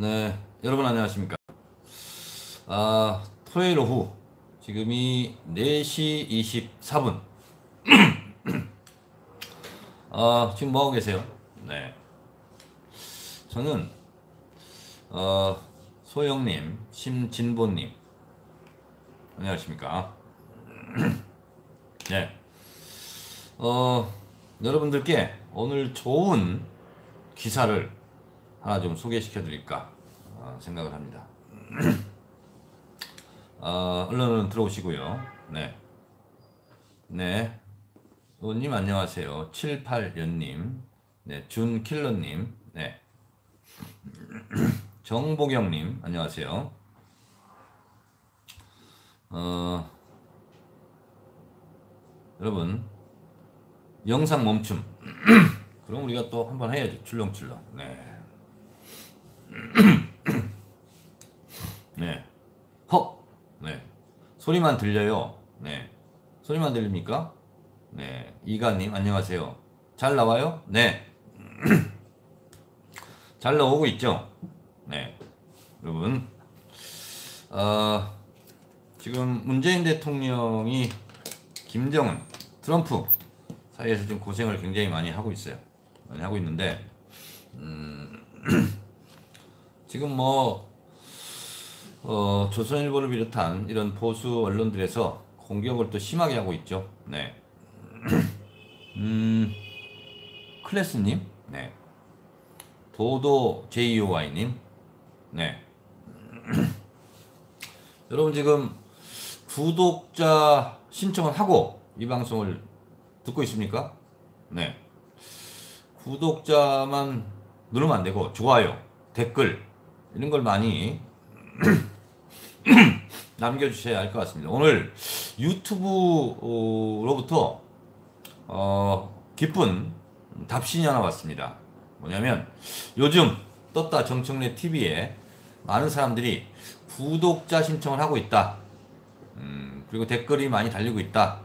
네, 여러분 안녕하십니까? 아, 토요일 오후 지금이 4시 24분. 아, 지금 뭐 하고 계세요? 네. 저는 어, 소영님, 심진보님 안녕하십니까? 네. 어, 여러분들께 오늘 좋은 기사를 하나 좀 소개시켜 드릴까 어, 생각을 합니다. 어, 얼른 들어오시고요. 네. 네. 의원님 안녕하세요. 78연님. 네. 준킬러님. 네. 정보경님 안녕하세요. 어, 여러분 영상 멈춤. 그럼 우리가 또 한번 해야지 출렁출렁. 네. 네. 헉. 네. 소리만 들려요. 네. 소리만 들립니까? 네. 이가님 안녕하세요. 잘 나와요? 네. 잘 나오고 있죠? 네. 여러분. 어, 지금 문재인 대통령이 김정은, 트럼프 사이에서 좀 고생을 굉장히 많이 하고 있어요. 많이 하고 있는데, 음, 지금 뭐, 어, 조선일보를 비롯한 이런 보수 언론들에서 공격을 또 심하게 하고 있죠. 네. 음, 클래스님, 네. 도도 JOY님, 네. 여러분 지금 구독자 신청을 하고 이 방송을 듣고 있습니까? 네. 구독자만 누르면 안 되고 좋아요, 댓글 이런 걸 많이 남겨주셔야 할 것 같습니다. 오늘 유튜브로부터 어, 기쁜 답신이 하나 왔습니다. 뭐냐면 요즘 떴다 정청래 TV에 많은 사람들이 구독자 신청을 하고 있다. 음, 그리고 댓글이 많이 달리고 있다.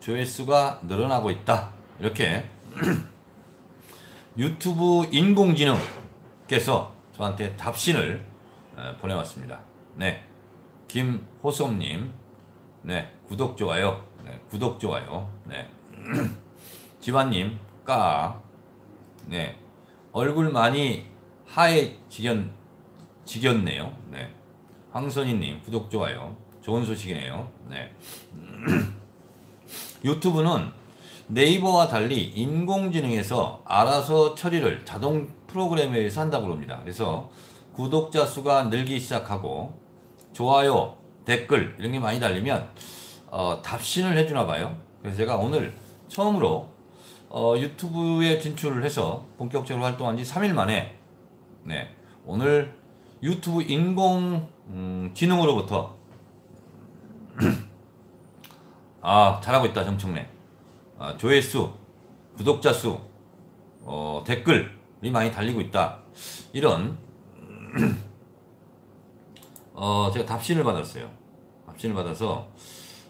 조회수가 늘어나고 있다. 이렇게 유튜브 인공지능께서 저한테 답신을 어, 보내왔습니다. 네. 김호섭님. 네. 구독, 좋아요. 네. 구독, 좋아요. 네. 지환님. 까. 네. 얼굴 많이 하얘지겼, 지겼네요. 네. 황선희님. 구독, 좋아요. 좋은 소식이네요. 네. 유튜브는 네이버와 달리 인공지능에서 알아서 처리를 자동 프로그램에 의해서 한다고 합니다. 그래서 구독자 수가 늘기 시작하고 좋아요, 댓글 이런 게 많이 달리면 어, 답신을 해주나 봐요. 그래서 제가 오늘 처음으로 어, 유튜브에 진출을 해서 본격적으로 활동한 지 3일 만에 네, 오늘 유튜브 인공 음, 지능으로부터 아 잘하고 있다 정청래 아, 조회수 구독자 수 어, 댓글이 많이 달리고 있다 이런 어, 제가 답신을 받았어요. 답신을 받아서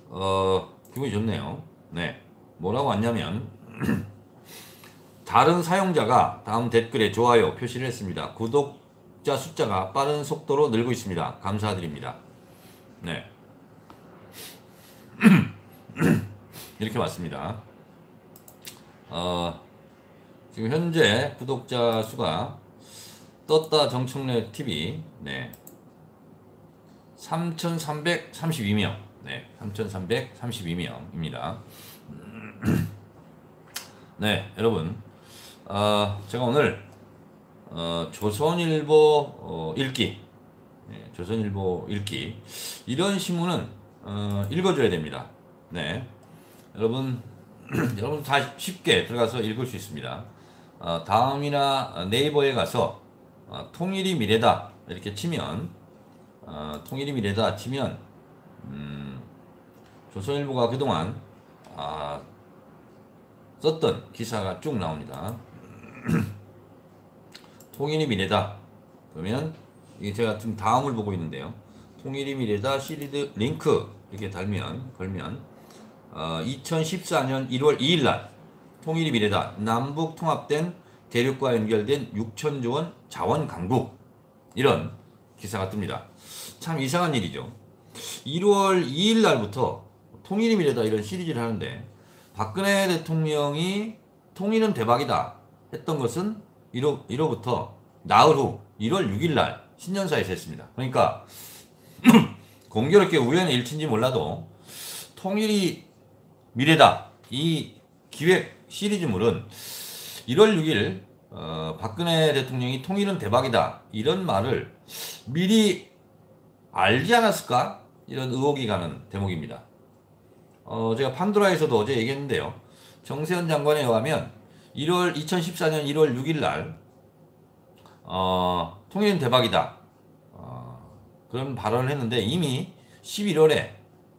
어, 기분이 좋네요. 네. 뭐라고 왔냐면 다른 사용자가 다음 댓글에 좋아요 표시를 했습니다. 구독자 숫자가 빠른 속도로 늘고 있습니다. 감사드립니다. 네. 이렇게 왔습니다. 어, 지금 현재 구독자 수가 떴다 정청래 TV 네. 3,332명. 네. 3,332명입니다. 네 여러분. 어, 제가 오늘 어, 조선일보 어, 읽기. 네, 조선일보 읽기. 이런 신문은 어, 읽어줘야 됩니다. 네. 여러분 여러분 다 쉽게 들어가서 읽을 수 있습니다. 어, 다음이나 네이버에 가서 어, 통일이 미래다 이렇게 치면 어, 통일이 미래다 치면 음, 조선일보가 그동안 아, 썼던 기사가 쭉 나옵니다. 통일이 미래다 그러면 이게 제가 지금 다음을 보고 있는데요. 통일이 미래다 시리드 링크 이렇게 달면 걸면 어, 2014년 1월 2일 날 통일이 미래다 남북 통합된 대륙과 연결된 6천조 원 자원 강국 이런 기사가 뜹니다. 참 이상한 일이죠. 1월 2일 날부터 통일이 미래다 이런 시리즈를 하는데 박근혜 대통령이 통일은 대박이다 했던 것은 1호, 1호부터 나흘 후 1월 6일 날 신년사에서 했습니다. 그러니까 공교롭게 우연의 일치인지 몰라도 통일이 미래다 이 기획 시리즈물은 1월 6일 어, 박근혜 대통령이 통일은 대박이다 이런 말을 미리 알지 않았을까 이런 의혹이 가는 대목입니다. 어, 제가 판도라에서도 어제 얘기했는데요. 정세현 장관에 의하면 1월 2014년 1월 6일 날 어, 통일은 대박이다. 어, 그런 발언을 했는데 이미 11월에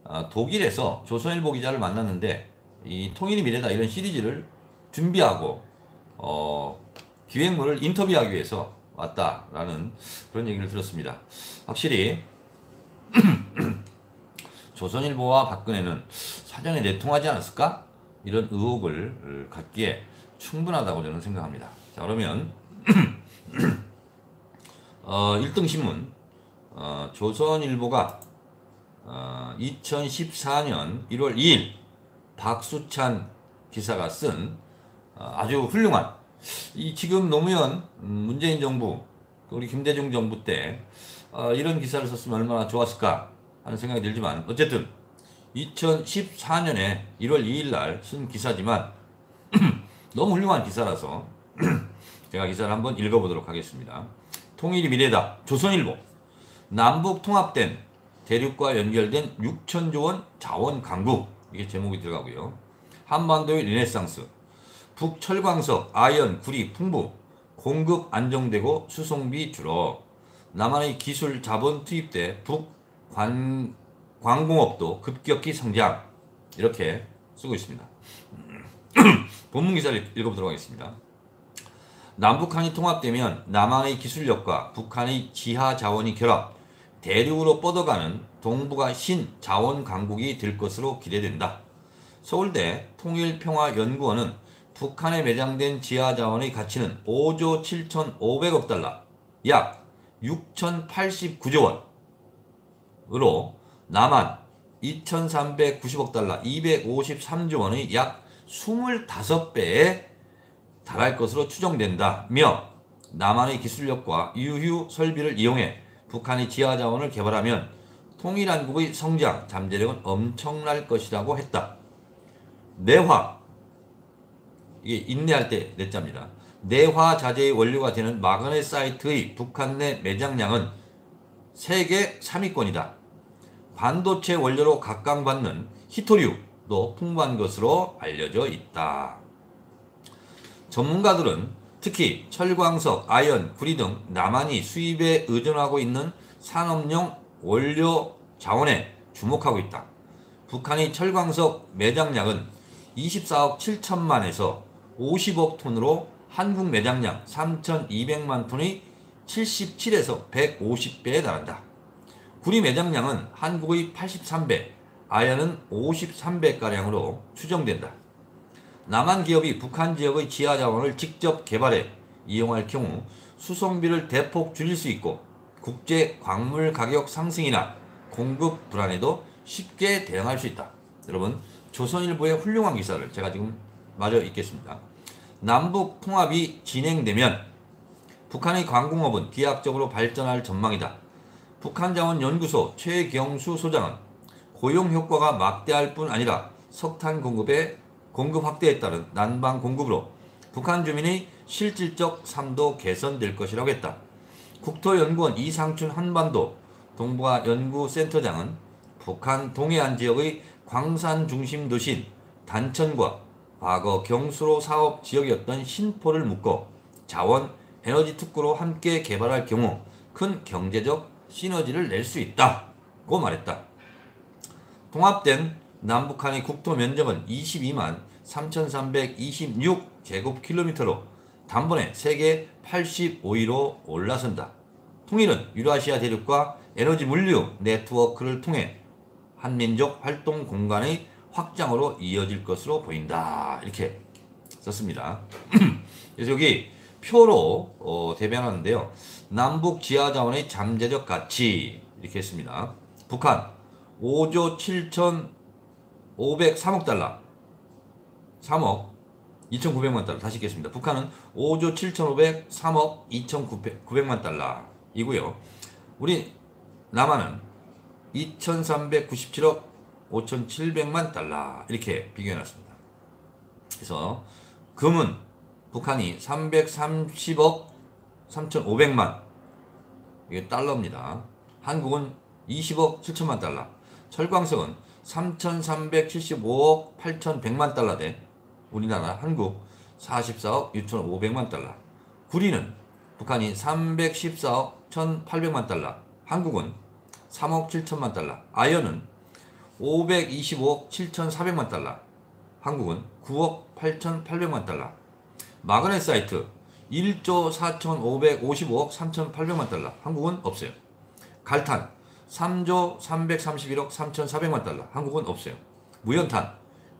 어, 독일에서 조선일보 기자를 만났는데 이 통일이 미래다 이런 시리즈를 준비하고 어, 기획물을 인터뷰하기 위해서 왔다라는 그런 얘기를 들었습니다. 확실히 조선일보와 박근혜는 사전에 내통하지 않았을까? 이런 의혹을 갖기에 충분하다고 저는 생각합니다. 자, 그러면 어, 1등 신문 어, 조선일보가 어, 2014년 1월 2일 박수찬 기사가 쓴 어, 아주 훌륭한 이 지금 노무현 음, 문재인 정부 우리 김대중 정부 때 어, 이런 기사를 썼으면 얼마나 좋았을까 하는 생각이 들지만 어쨌든 2014년에 1월 2일 날 쓴 기사지만 너무 훌륭한 기사라서 제가 기사를 한번 읽어보도록 하겠습니다. 통일이 미래다. 조선일보. 남북 통합된 대륙과 연결된 6천조 원 자원 강국. 이게 제목이 들어가고요. 한반도의 리네상스. 북철광석, 아연, 구리 풍부. 공급 안정되고 수송비 줄어. 남한의 기술 자본 투입돼 북 관 광공업도 급격히 성장. 이렇게 쓰고 있습니다. 본문 기사를 읽어보도록 하겠습니다. 남북한이 통합되면 남한의 기술력과 북한의 지하 자원이 결합, 대륙으로 뻗어가는 동북아 신 자원 강국이 될 것으로 기대된다. 서울대 통일평화연구원은 북한에 매장된 지하 자원의 가치는 5조 7,500억 달러, 약 6,089조 원으로 남한 2,390억 달러, 253조 원의 약 25배에 달할 것으로 추정된다며 남한의 기술력과 유휴 설비를 이용해 북한이 지하 자원을 개발하면 통일한국의 성장, 잠재력은 엄청날 것이라고 했다. 내화 이게 인내할 때 내자입니다. 내화 자재의 원료가 되는 마그네사이트의 북한 내 매장량은 세계 3위권이다. 반도체 원료로 각광받는 히토류도 풍부한 것으로 알려져 있다. 전문가들은 특히 철광석, 아연, 구리 등 남한이 수입에 의존하고 있는 산업용 원료 자원에 주목하고 있다. 북한의 철광석 매장량은 24억 7천만에서 50억 톤으로 한국 매장량 3,200만 톤의 77에서 150배에 달한다. 구리 매장량은 한국의 83배, 아연은 53배가량으로 추정된다. 남한 기업이 북한 지역의 지하 자원을 직접 개발해 이용할 경우 수송비를 대폭 줄일 수 있고 국제 광물 가격 상승이나 공급 불안에도 쉽게 대응할 수 있다. 여러분, 조선일보의 훌륭한 기사를 제가 지금 마저 읽겠습니다. 남북 통합이 진행되면 북한의 광공업은 기하학적으로 발전할 전망이다. 북한자원연구소 최경수 소장은 고용 효과가 막대할 뿐 아니라 석탄 공급에 공급 확대에 따른 난방 공급으로 북한 주민의 실질적 삶도 개선될 것이라고 했다. 국토연구원 이상춘 한반도 동북아 연구센터장은 북한 동해안 지역의 광산 중심 도시인 단천과 과거 경수로 사업 지역이었던 신포를 묶어 자원, 에너지 특구로 함께 개발할 경우 큰 경제적 시너지를 낼 수 있다 고 말했다. 통합된 남북한의 국토 면적은 22만 3,326 제곱킬로미터로 단번에 세계 85위로 올라선다. 통일은 유라시아 대륙과 에너지 물류 네트워크를 통해 한민족 활동 공간의 확장으로 이어질 것으로 보인다. 이렇게 썼습니다. 그래서 여기 표로 어, 대변하는데요. 남북 지하 자원의 잠재적 가치 이렇게 했습니다. 북한 5조 7,503억 달러 3억 2,900만 달러 다시 읽겠습니다. 북한은 5조 7,503억 2,900만 달러이고요. 우리 남한은 2,397억 5,700만 달러 이렇게 비교해놨습니다. 그래서 금은 북한이 330억 3,500만 이게 달러입니다. 한국은 20억 7천만 달러. 철광석은 3,375억 8,100만 달러 대 우리나라 한국 44억 6,500만 달러. 구리는 북한이 314억 1,800만 달러. 한국은 3억 7천만 달러. 아연은 525억 7,400만 달러. 한국은 9억 8,800만 달러. 마그네사이트 1조 4,555억 3,800만 달러. 한국은 없어요. 갈탄 3조 331억 3,400만 달러. 한국은 없어요. 무연탄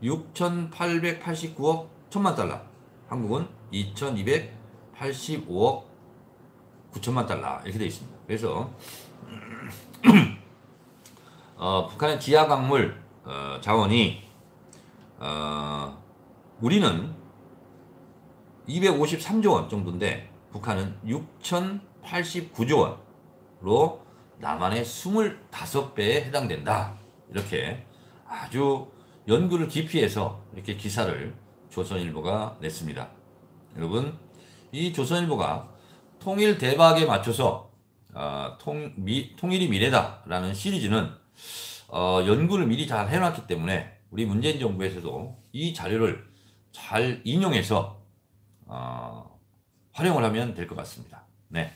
6,889억 1천만 달러. 한국은 2,285억 9천만 달러. 이렇게 되어 있습니다. 그래서 어, 북한의 지하 강물 어, 자원이 어, 우리는 253조 원 정도인데 북한은 6,089조 원으로 남한의 25배에 해당된다. 이렇게 아주 연구를 깊이 해서 이렇게 기사를 조선일보가 냈습니다. 여러분, 이 조선일보가 통일 대박에 맞춰서 어, 통, 미, 통일이 미래다라는 시리즈는 어, 연구를 미리 잘 해놨기 때문에 우리 문재인 정부에서도 이 자료를 잘 인용해서 어, 활용을 하면 될 것 같습니다. 네.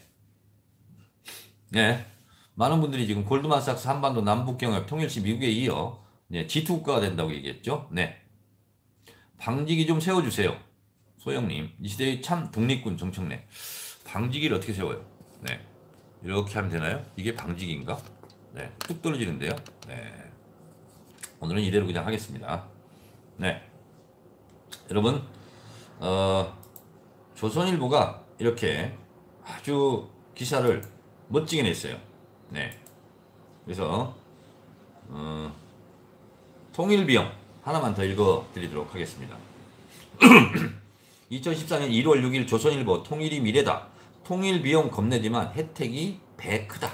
네. 많은 분들이 지금 골드만삭스 한반도 남북경협 통일시 미국에 이어 네, G2 국가가 된다고 얘기했죠. 네. 방지기 좀 세워주세요. 소영님. 이 시대의 참 독립군 정청래. 방지기를 어떻게 세워요? 네. 이렇게 하면 되나요? 이게 방지기인가? 네. 뚝 떨어지는데요. 네. 오늘은 이대로 그냥 하겠습니다. 네. 여러분, 어, 조선일보가 이렇게 아주 기사를 멋지게 냈어요. 네. 그래서, 어, 통일 비용 하나만 더 읽어 드리도록 하겠습니다. 2014년 1월 6일 조선일보 통일이 미래다. 통일 비용 겁내지만 혜택이 배 크다.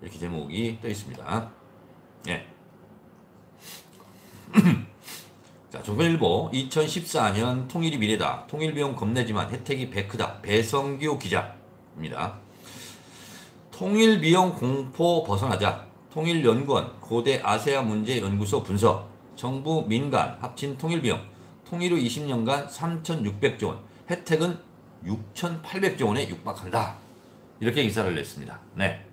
이렇게 제목이 떠 있습니다. 예. 자, 조선일보 2014년 통일이 미래다. 통일 비용 겁내지만 혜택이 배 크다. 배성규 기자입니다. 통일 비용 공포 벗어나자. 통일연구원 고대 아세아 문제 연구소 분석. 정부 민간 합친 통일 비용. 통일 후 20년간 3,600조 원. 혜택은 6,800조 원에 육박한다. 이렇게 기사를 냈습니다. 네.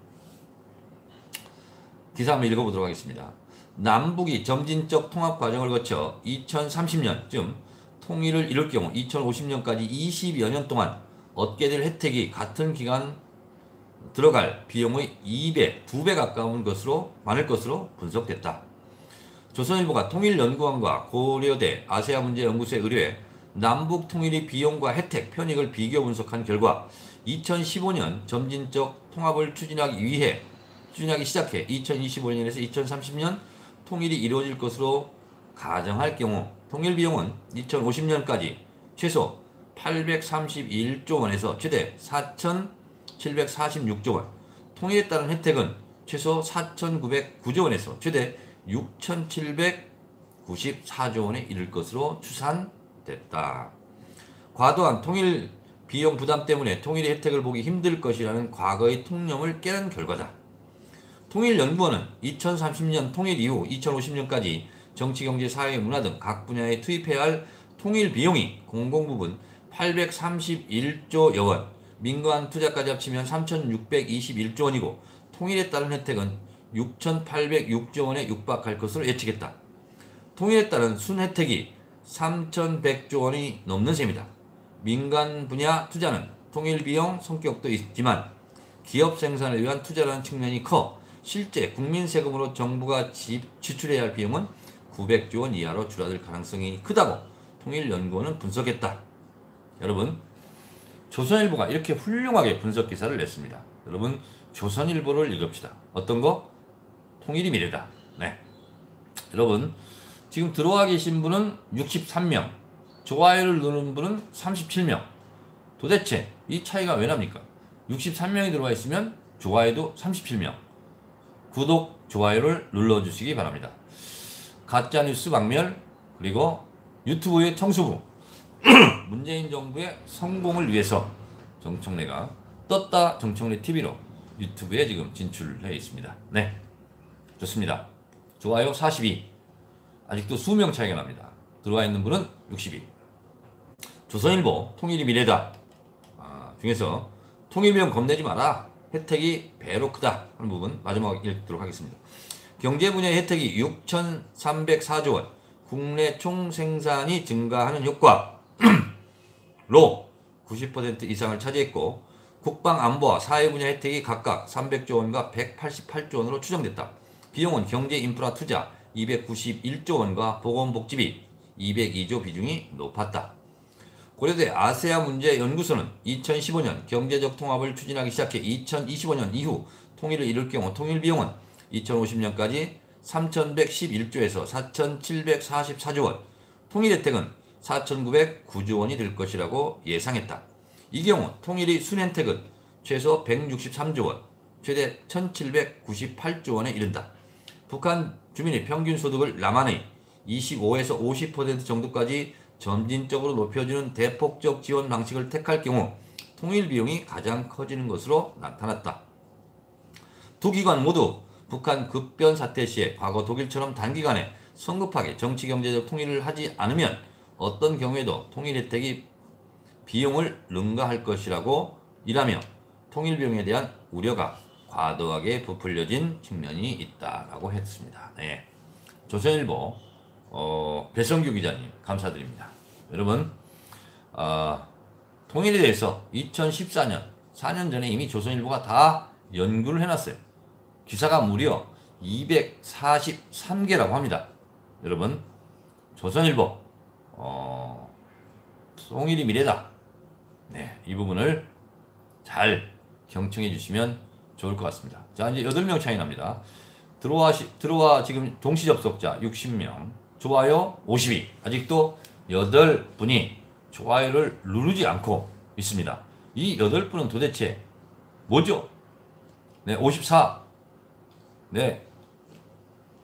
기사 한번 읽어보도록 하겠습니다. 남북이 점진적 통합 과정을 거쳐 2030년쯤 통일을 이룰 경우 2050년까지 20여 년 동안 얻게 될 혜택이 같은 기간 들어갈 비용의 2배, 2배 가까운 것으로 많을 것으로 분석됐다. 조선일보가 통일연구원과 고려대 아세아 문제 연구소에 의뢰해 남북 통일의 비용과 혜택, 편익을 비교 분석한 결과 2015년 점진적 통합을 추진하기 위해 추진하기 시작해 2025년에서 2030년 통일이 이루어질 것으로 가정할 경우 통일 비용은 2050년까지 최소 831조 원에서 최대 4,746조 원, 통일에 따른 혜택은 최소 4,909조 원에서 최대 6,794조 원에 이를 것으로 추산됐다. 과도한 통일 비용 부담 때문에 통일의 혜택을 보기 힘들 것이라는 과거의 통념을 깨는 결과다. 통일연구원은 2030년 통일 이후 2050년까지 정치, 경제, 사회, 문화 등 각 분야에 투입해야 할 통일 비용이 공공부분 831조 여 원, 민간 투자까지 합치면 3,621조 원이고 통일에 따른 혜택은 6,806조 원에 육박할 것으로 예측했다. 통일에 따른 순 혜택이 3,100조 원이 넘는 셈이다. 민간 분야 투자는 통일 비용 성격도 있지만 기업 생산을 위한 투자라는 측면이 커 실제 국민 세금으로 정부가 지, 지출해야 할 비용은 900조 원 이하로 줄어들 가능성이 크다고 통일연구원은 분석했다. 여러분, 조선일보가 이렇게 훌륭하게 분석 기사를 냈습니다. 여러분 조선일보를 읽읍시다. 어떤 거? 통일이 미래다. 네. 여러분 지금 들어와 계신 분은 63명, 좋아요를 누른 분은 37명. 도대체 이 차이가 왜 납니까? 63명이 들어와 있으면 좋아요도 37명. 구독, 좋아요를 눌러주시기 바랍니다. 가짜뉴스 박멸, 그리고 유튜브의 청소부, 문재인 정부의 성공을 위해서 정청래가 떴다 정청래 TV로 유튜브에 지금 진출해 있습니다. 네. 좋습니다. 좋아요 42. 아직도 수명 차이가 납니다. 들어와 있는 분은 62. 조선일보 통일이 미래다. 아, 중에서 통일비용 겁내지 마라. 혜택이 배로 크다 하는 부분 마지막 읽도록 하겠습니다. 경제 분야의 혜택이 6,304조 원, 국내 총 생산이 증가하는 효과 로 90% 이상을 차지했고 국방 안보와 사회 분야 혜택이 각각 300조 원과 188조 원으로 추정됐다. 비용은 경제 인프라 투자 291조 원과 보건복지비 202조 비중이 높았다. 고려대 아세아 문제 연구소는 2015년 경제적 통합을 추진하기 시작해 2025년 이후 통일을 이룰 경우 통일 비용은 2050년까지 3,111조에서 4,744조 원, 통일 혜택은 4,909조 원이 될 것이라고 예상했다. 이 경우 통일의 순혜택은 최소 163조 원, 최대 1,798조 원에 이른다. 북한 주민의 평균 소득을 남한의 25에서 50% 정도까지 점진적으로 높여주는 대폭적 지원 방식을 택할 경우 통일 비용이 가장 커지는 것으로 나타났다. 두 기관 모두 북한 급변 사태 시에 과거 독일처럼 단기간에 성급하게 정치 경제적 통일을 하지 않으면 어떤 경우에도 통일 혜택이 비용을 능가할 것이라고 일하며 통일 비용에 대한 우려가 과도하게 부풀려진 측면이 있다라고 했습니다. 네. 조선일보 어, 배성규 기자님 감사드립니다. 여러분 어, 통일에 대해서 2014년 4년 전에 이미 조선일보가 다 연구를 해놨어요. 기사가 무려 243개라고 합니다. 여러분 조선일보 어, 통일이 미래다. 네, 이 부분을 잘 경청해 주시면 좋을 것 같습니다. 자, 이제 8명 차이 납니다. 들어와, 들어와 지금 동시 접속자 60명, 좋아요 52. 아직도 8분이 좋아요를 누르지 않고 있습니다. 이 8분은 도대체 뭐죠? 네, 54. 네.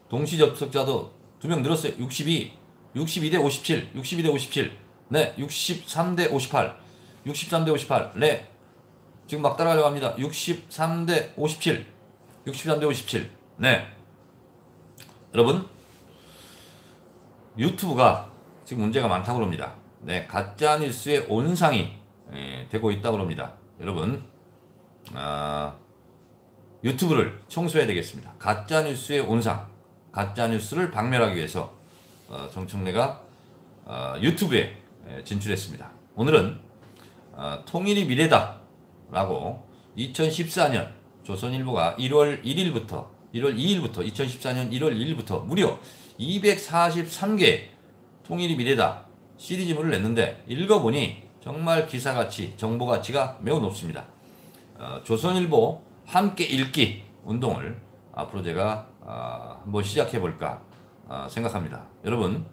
동시 접속자도 2명 늘었어요. 62. 62대 57. 62대 57. 네, 63대 58. 63대 58. 네. 지금 막 따라가려고 합니다. 63대 57. 63대 57. 네. 여러분, 유튜브가 지금 문제가 많다고 그럽니다. 네, 가짜 뉴스의 온상이 예, 되고 있다고 그럽니다. 여러분, 아, 유튜브를 청소해야 되겠습니다. 가짜 뉴스의 온상, 가짜 뉴스를 박멸하기 위해서 어, 정청래가 어, 유튜브에 예, 진출했습니다. 오늘은 어, 통일이 미래다라고 2014년 조선일보가 1월 1일부터 1월 2일부터 2014년 1월 1일부터 무려 243개 통일이 미래다 시리즈물을 냈는데 읽어보니 정말 기사가치, 정보가치가 매우 높습니다. 어, 조선일보 함께 읽기 운동을 앞으로 제가 어, 한번 시작해 볼까 어, 생각합니다. 여러분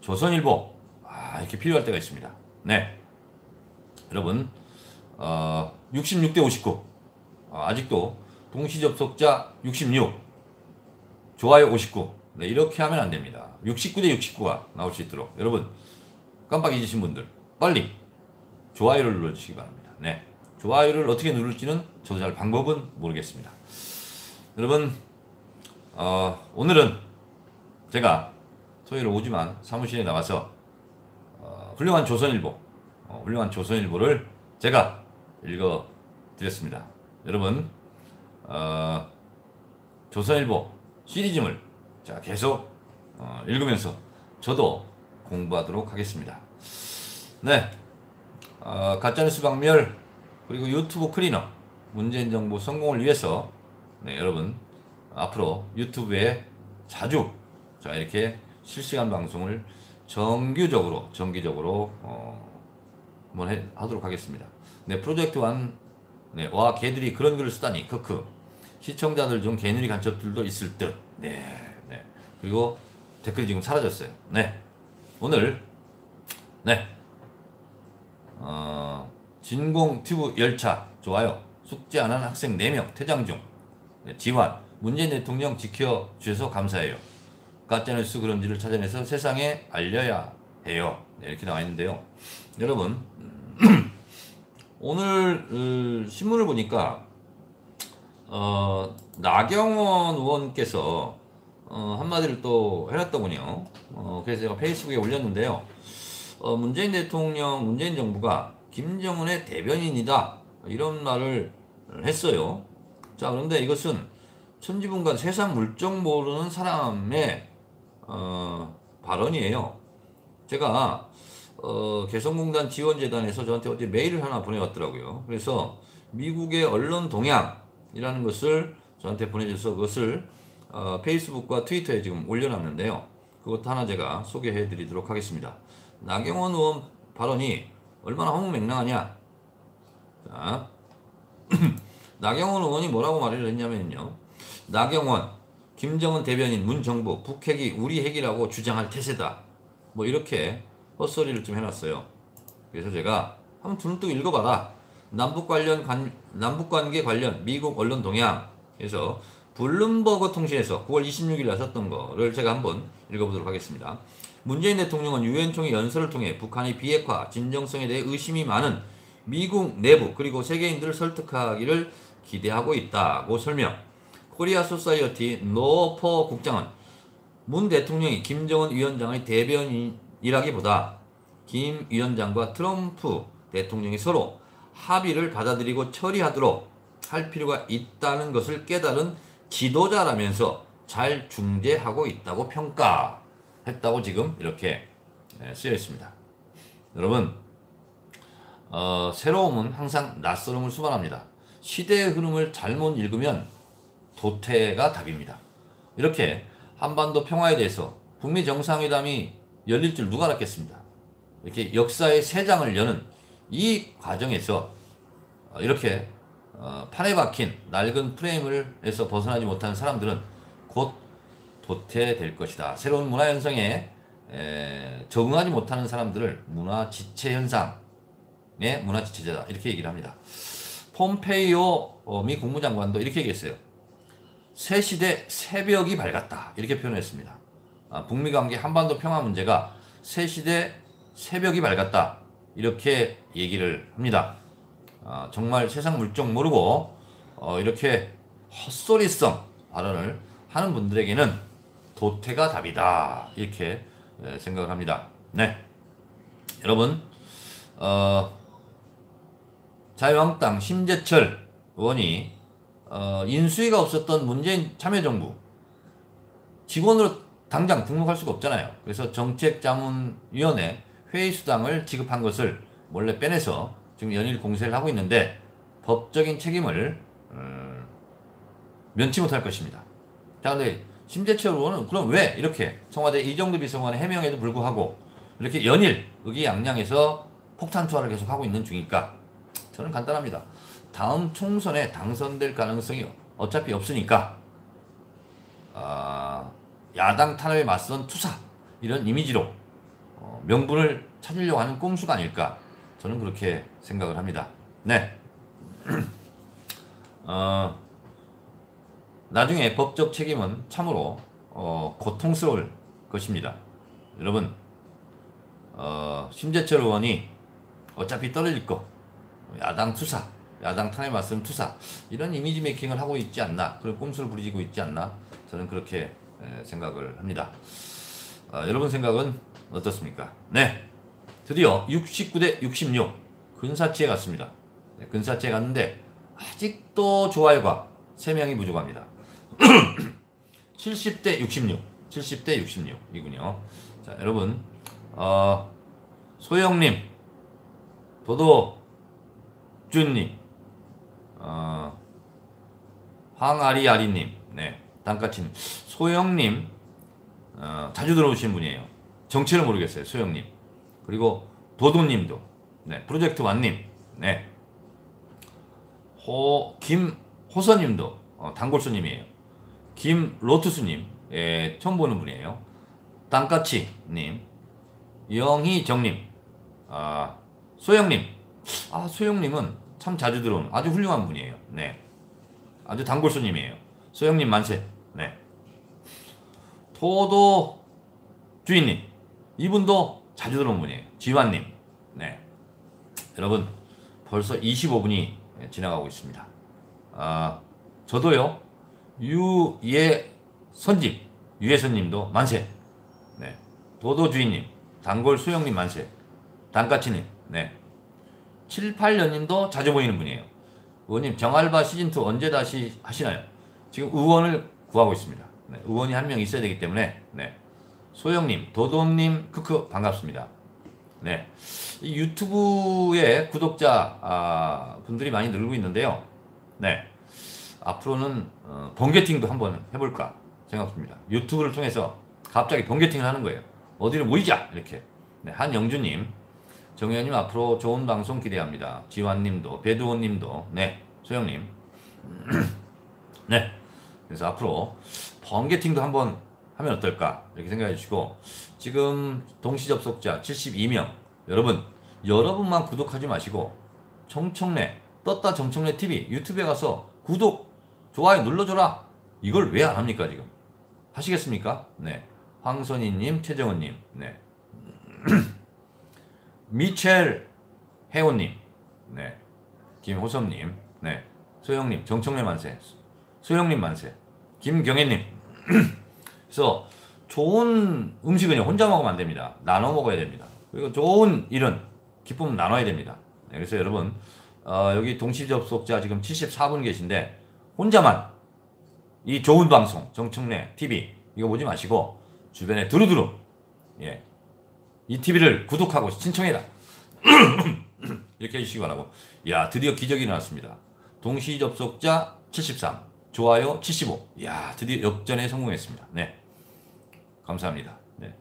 조선일보 아, 이렇게 필요할 때가 있습니다. 네, 여러분 어, 66대 59 어, 아직도 동시 접속자 66 좋아요 59 네, 이렇게 하면 안 됩니다. 69대 69가 나올 수 있도록 여러분 깜빡 잊으신 분들 빨리 좋아요를 눌러주시기 바랍니다. 네, 좋아요를 어떻게 누를지는 저도 잘 방법은 모르겠습니다. 여러분 어, 오늘은 제가 토요일 오지만 사무실에 나와서 어, 훌륭한 조선일보, 어, 훌륭한 조선일보를 제가 읽어드렸습니다. 여러분 어, 조선일보 시리즈물 자 계속 어, 읽으면서 저도 공부하도록 하겠습니다. 네, 어, 가짜뉴스 박멸 그리고 유튜브 클리너 문재인 정부 성공을 위해서 네, 여러분 앞으로 유튜브에 자주 자 이렇게 실시간 방송을 정규적으로 정기적으로 어, 한번 해, 하도록 하겠습니다. 네, 프로젝트 완, 네, 와, 개들이 그런 글을 쓰다니, 크크. 시청자들 중 개누리 간첩들도 있을 듯. 네, 네. 그리고 댓글이 지금 사라졌어요. 네. 오늘, 네. 어, 진공 튜브 열차, 좋아요. 숙제 안 한 학생 4명 퇴장 중. 네, 지환, 문재인 대통령 지켜주셔서 감사해요. 가짜뉴스 그런지를 찾아내서 세상에 알려야 해요. 네, 이렇게 나와 있는데요. 여러분, 오늘 음, 신문을 보니까 어, 나경원 의원께서 어, 한마디를 또 해놨더군요. 어, 그래서 제가 페이스북에 올렸는데요. 어, 문재인 대통령, 문재인 정부가 김정은의 대변인이다. 이런 말을 했어요. 자, 그런데 이것은 천지분간 세상 물정 모르는 사람의 어, 발언이에요. 제가 어, 개성공단 지원재단에서 저한테 어제 메일을 하나 보내왔더라고요. 그래서 미국의 언론 동향이라는 것을 저한테 보내줘서 그것을 어, 페이스북과 트위터에 지금 올려놨는데요. 그것도 하나 제가 소개해 드리도록 하겠습니다. 나경원 의원 발언이 얼마나 허무맹랑하냐. 자, 나경원 의원이 뭐라고 말을 했냐면요. 나경원, 김정은 대변인, 문 정부, 북핵이 우리 핵이라고 주장할 태세다. 뭐 이렇게 헛소리를 좀 해놨어요. 그래서 제가 한번 두눈뜨고 읽어봐라. 남북 관련 관, 남북 관계 관련 미국 언론 동향. 그래서 블룸버그 통신에서 9월 26일 날 썼던 거를 제가 한번 읽어보도록 하겠습니다. 문재인 대통령은 유엔 총회 연설을 통해 북한의 비핵화 진정성에 대해 의심이 많은 미국 내부 그리고 세계인들을 설득하기를 기대하고 있다고 설명. 코리아 소사이어티 노퍼 국장은 문 대통령이 김정은 위원장의 대변인이라기보다 김 위원장과 트럼프 대통령이 서로 합의를 받아들이고 처리하도록 할 필요가 있다는 것을 깨달은 지도자라면서 잘 중재하고 있다고 평가했다고 지금 이렇게 네, 쓰여 있습니다. 여러분, 어, 새로움은 항상 낯설음을 수반합니다. 시대의 흐름을 잘못 읽으면 도태가 답입니다. 이렇게 한반도 평화에 대해서 북미 정상회담이 열릴 줄 누가 알았겠습니다. 이렇게 역사의 새 장을 여는 이 과정에서 어, 이렇게 어, 판에 박힌 낡은 프레임을 에서 벗어나지 못하는 사람들은 곧 도태될 것이다. 새로운 문화 현상에 적응하지 못하는 사람들을 문화 지체 현상의 문화 지체자다. 이렇게 얘기를 합니다. 폼페이오 어, 미 국무장관도 이렇게 얘기했어요. 새 시대 새벽이 밝았다. 이렇게 표현했습니다. 아, 북미 관계 한반도 평화 문제가 새 시대 새벽이 밝았다. 이렇게 얘기를 합니다. 아, 정말 세상 물정 모르고 어, 이렇게 헛소리성 발언을 하는 분들에게는 도태가 답이다. 이렇게 예, 생각을 합니다. 네. 여러분, 어, 자유한국당 심재철 의원이 어, 인수위가 없었던 문재인 참여정부 직원으로 당장 등록할 수가 없잖아요. 그래서 정책자문위원회 회의수당을 지급한 것을 몰래 빼내서 지금 연일 공세를 하고 있는데 법적인 책임을 음, 면치 못할 것입니다. 자, 근데 심재철 의원은 그럼 왜 이렇게 청와대 이정도 비서관의 해명에도 불구하고 이렇게 연일 의기양양해서 폭탄 투하를 계속 하고 있는 중일까? 저는 간단합니다. 다음 총선에 당선될 가능성이 어차피 없으니까 어, 야당 탄압에 맞선 투사 이런 이미지로 어, 명분을 찾으려고 하는 꼼수가 아닐까 저는 그렇게 생각을 합니다. 네. 어, 나중에 법적 책임은 참으로 어, 고통스러울 것입니다. 여러분 어, 심재철 의원이 어차피 떨어질 거 야당 투사 야당 탄핵 맞선 투사 이런 이미지 메이킹을 하고 있지 않나 그런 꼼수를 부리고 있지 않나 저는 그렇게 생각을 합니다. 어, 여러분 생각은 어떻습니까? 네, 드디어 69대 66 근사치에 갔습니다. 네, 근사치에 갔는데 아직도 좋아요가 3명이 부족합니다. 70대 66, 70대 66이군요. 자, 여러분, 어, 소영님, 도도준님, 어, 황아리아리님, 네, 단가치님, 소영님, 어, 자주 들어오신 분이에요. 정체를 모르겠어요, 소영님. 그리고 도도님도, 네, 프로젝트 완님, 네, 호 김호선님도. 어, 단골수님이에요. 김로투스님. 예, 처음 보는 분이에요. 땅까치님, 영희정님, 아 소영님, 아 소영님은 참 자주 들어오는 아주 훌륭한 분이에요. 네, 아주 단골수님이에요. 소영님 만세. 네. 토도 주인님, 이분도 자주 들어온 분이에요. 지환님, 네. 여러분 벌써 25분이 지나가고 있습니다. 아 저도요 유예 선집 유예선님도 만세. 네. 도도 주인님, 단골 수영님 만세. 단까치님, 네. 7, 8년님도 자주 보이는 분이에요. 의원님 정알바 시즌 2 언제 다시 하시나요? 지금 의원을 구하고 있습니다. 네. 의원이 한 명 있어야 되기 때문에 네. 소영님, 도도님, 크크 반갑습니다. 네. 이 유튜브에 구독자 아, 분들이 많이 늘고 있는데요. 네. 앞으로는 어, 번개팅도 한번 해볼까 생각합니다. 유튜브를 통해서 갑자기 번개팅을 하는 거예요. 어디를 모이자 이렇게. 네, 한영주님, 정현님 앞으로 좋은 방송 기대합니다. 지환님도, 배두원님도, 네, 소영님, 네. 그래서 앞으로 번개팅도 한번 하면 어떨까 이렇게 생각해 주시고 지금 동시 접속자 72명 여러분 여러분만 구독하지 마시고 정청래 떴다 정청래 TV 유튜브에 가서 구독 좋아요 눌러줘라 이걸 왜 안 합니까 지금 하시겠습니까? 네 황선희님 최정은님 네 미첼 혜원님 네 김호섭님 네 소영님 정청래 만세 소영님 만세 김경혜님 그래서 좋은 음식은요 혼자 먹으면 안 됩니다. 나눠 먹어야 됩니다. 그리고 좋은 일은 기쁨 나눠야 됩니다. 네, 그래서 여러분 어, 여기 동시 접속자 지금 74분 계신데 혼자만 이 좋은 방송 정청래 TV 이거 보지 마시고 주변에 두루두루 예. 이 TV를 구독하고 신청해라 이렇게 해주시기 바라고 야 드디어 기적이 일어났습니다. 동시 접속자 73 좋아요 75 야 드디어 역전에 성공했습니다. 네. 감사합니다. 네.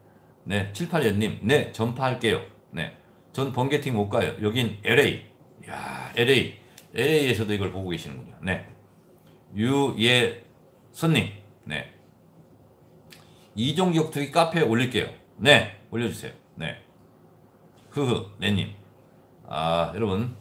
네, 78년님, 네, 전파할게요. 네. 전 번개팅 못 가요. 여긴 LA. 야 LA. LA에서도 이걸 보고 계시는군요. 네. 유예선님, 네. 이종 격 투기 카페에 올릴게요. 네, 올려주세요. 네. 흐흐, 네님. 아, 여러분,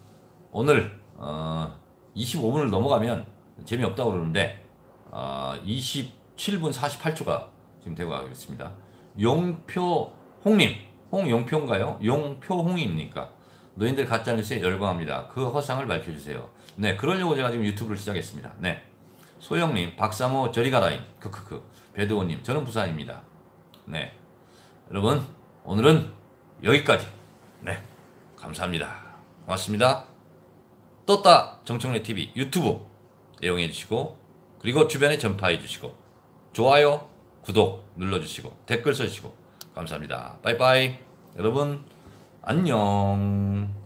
오늘, 어, 25분을 넘어가면 재미없다고 그러는데, 어, 27분 48초가 지금 되고 가겠습니다. 용표홍님, 홍용표인가요? 용표홍입니까? 노인들 가짜뉴스에 열광합니다. 그 허상을 밝혀주세요. 네, 그러려고 제가 지금 유튜브를 시작했습니다. 네. 소영님, 박사모 저리 가라임. 크크크. 배드호님, 저는 부산입니다. 네. 여러분, 오늘은 여기까지. 네. 감사합니다. 고맙습니다. 떴다 정청래 TV 유튜브 이용해 주시고 그리고 주변에 전파해 주시고 좋아요 구독 눌러 주시고 댓글 써 주시고 감사합니다. 빠이빠이. 여러분 안녕.